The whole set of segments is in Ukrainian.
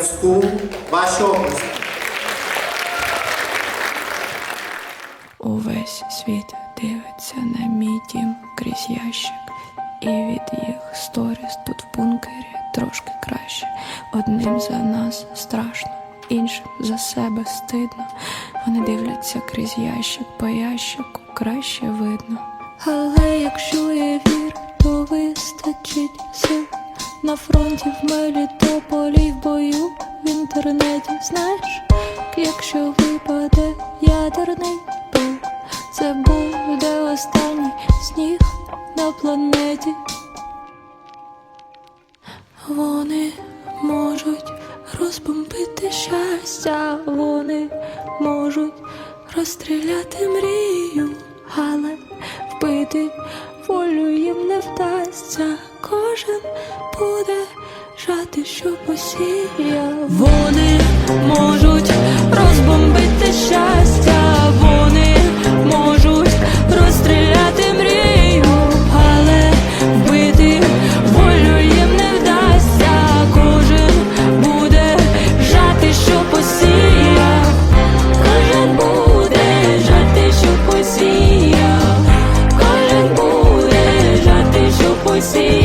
Friends Ваші області. Увесь світ дивиться на мій дім крізь ящик, і від їх сторіс тут в бункері трошки краще. Одним за нас страшно, іншим за себе стидно. Вони дивляться крізь ящик, по ящику краще видно. Але якщо є вір, то вистачить сил на фронті в Мелітополі інтернеті. Знаєш, якщо випаде ядерний пил, це буде останній сніг на планеті. Вони можуть розбомбити щастя, вони можуть розстріляти мрію, але вбити волю їм не вдасться. Кожен буде жати, що посія, Вони можуть розбомбити щастя, вони можуть розстріляти мрію, але вбити волю їм не вдасться. Кожен буде жати, що посія, кожен буде жати, що посіяв, кожен буде жати, що посія.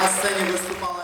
Na scenie występowała